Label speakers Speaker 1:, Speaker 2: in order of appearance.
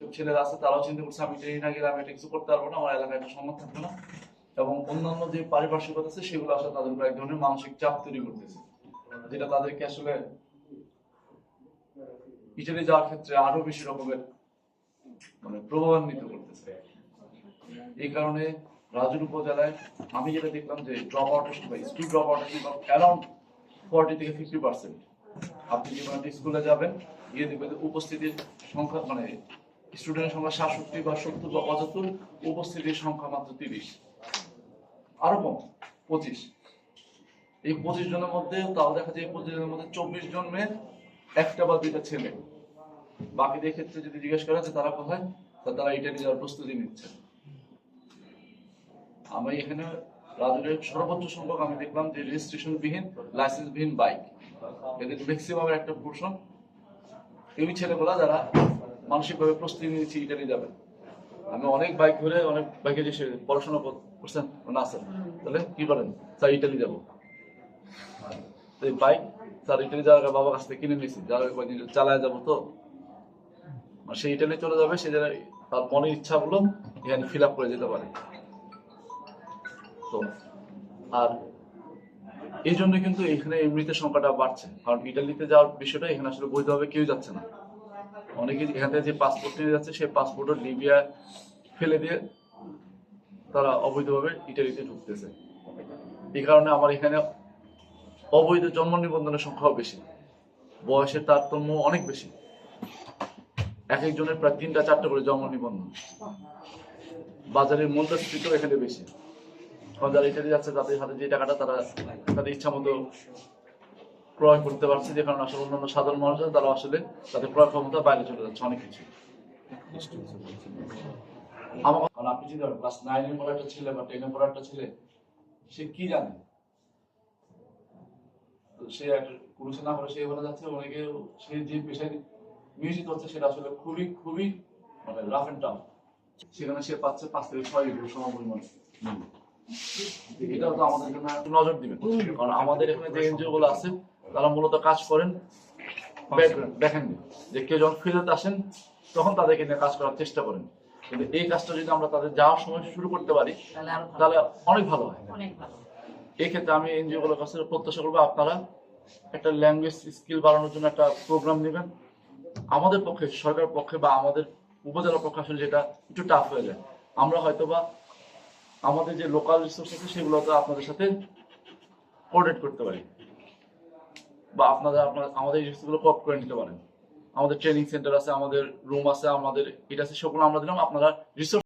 Speaker 1: ছেলেরা আছে, তারাও চিন্তা করছে, আমি ট্রেনিং না গেলে আমি এটা কিছু করতে পারব না, আমার এলাকায় একটা সম্মান থাকবে না। এবং অন্যান্য যে পারিপার্শ্বিকতা আছে, সেগুলো আসলে তাদের উপর এক ধরনের মানসিক চাপ তৈরি করতেছে, যেটা তাদেরকে আসলে ইটালি যাওয়ার ক্ষেত্রে আরও বেশি রকমের মানে প্রভাবান্বিত করতেছে। এই কারণে রাজুর উপজেলায় আমি যেটা দেখলাম যে ড্রপ আউট বা school drop out around forty থেকে ফিফটি পার্সেন্ট আপনি একটা স্কুলে যাবেন, গিয়ে দেখবেন উপস্থিতির সংখ্যা মানে স্টুডেন্টের সংখ্যা সাতষট্টি বা সত্তর বা পঁচাত্তর, উপস্থিতির সংখ্যা মাত্র তিরিশ। আরও কম, পঁচিশ। এই পঁচিশ জনের মধ্যে তাও দেখা যায় পঁচিশ জনের মধ্যে চব্বিশ জন মেয়ে, একটা বা দুইটা ছেলে। বাকিদের ক্ষেত্রে যদি জিজ্ঞেস করা যে তারা কোথায়, তা তারা ইটালি যাওয়ার প্রস্তুতি নিচ্ছে। আমি এখানে রাজুরের সর্বোচ্চ সংখ্যক আমি দেখলাম যে রেজিস্ট্রেশন বিহীন লাইসেন্স বিহীন বাইক। এদের ম্যাক্সিমাম একটা পোর্শন এই ছেলেগুলা যারা মানসিকভাবে প্রস্তুতি নিয়েছি ইটালি যাবে আমি অনেক বাইক ধরে অনেক বাইকে যে পড়াশোনা করছেন না স্যার তাহলে কি করেন স্যার ইটালি যাব। তো বাইক স্যার ইটালি যাওয়ার বাবার কাছ থেকে কিনে নিয়েছি। যারা চালায় যাব তো। সে ইটালি চলে যাবে, সে যেন তার মনের ইচ্ছাগুলো এখানে ফিল আপ করে যেতে পারে। তো, আর এই জন্য কিন্তু এখানে এমনিতে সংখ্যাটা বাড়ছে। কারণ ইটালিতে যাওয়ার বিষয়টা এখানে আসলে বৈধভাবে কেউ যাচ্ছে না। অনেকে এখান যে পাসপোর্ট নিয়ে যাচ্ছে, সেই পাসপোর্টও লিবিয়া ফেলে দিয়ে তারা অবৈধভাবে ইটালিতে ঢুকতেছে। এই কারণে আমার এখানে অবৈধ জন্ম নিবন্ধনের সংখ্যাও বেশি। বয়সের তারতম্য অনেক বেশি। এক একজনের প্রায় তিনটা, চারটা করে জন্ম নিবন্ধন। বাজারের মূল্যস্ফীতিও এখানে বেশি। যারা ইটালি যাচ্ছে, তাদের হাতে যে টাকাটা তারা, তাদের ইচ্ছা মতো ক্রয় করতে পারছে যে কারণে আসলে অন্যান্য সাধারণ মানুষ আছে, তারা আসলে তাদের ক্রয় ক্ষমতা বাইরে চলে যাচ্ছে অনেক কিছু। আমার আপনি যদি ক্লাস নাইনের পর একটা ছেলে বা টেনের পর একটা ছেলে সে কি জানে? সে পুরুষে না করে সে যাচ্ছে অনেকে সে যে পেশায় নিয়োজিত হচ্ছে সেটা আসলে খুবই খুবই মানে রাফ এন্ড টাফ সেখানে সে পাচ্ছে পাঁচ থেকে ছয় ইউরো সমপরিমাণ। মূল্য। এটাও তো আমাদের জন্য একটু নজর দিবেন। কারণ আমাদের এখানে যে এনজিও গুলো আছে তারা মূলত কাজ করেন দেখেন যে কেউ যখন ফিরত আসেন তখন তাদেরকে নিয়ে কাজ করার চেষ্টা করেন। কিন্তু এই কাজটা যদি আমরা তাদের যাওয়ার সময় শুরু করতে পারি
Speaker 2: তাহলে
Speaker 1: অনেক ভালো হয়। এই ক্ষেত্রে আমি এনজিও গুলোর কাছে প্রত্যাশা করব আপনারা একটা ল্যাঙ্গুয়েজ স্কিল বাড়ানোর জন্য একটা প্রোগ্রাম নেবেন। আমাদের পক্ষে সরকার পক্ষে বা আমাদের উপজেলা পক্ষে আসলে যেটা একটু টাফ হয়ে যায়। আমরা হয়তো বা আমাদের যে লোকাল রিসোর্স আছে সেগুলো তো আপনাদের সাথে কোঅর্ডিনেট করতে পারি। বা আপনাদের, আপনার, আমাদের এজেন্সিগুলো কপ করে নিতে পারেন। আমাদের ট্রেনিং সেন্টার আছে, আমাদের রুম আছে, আমাদের এটা আছে, সেগুলো আমরা দিলাম, আপনারা রিসোর্স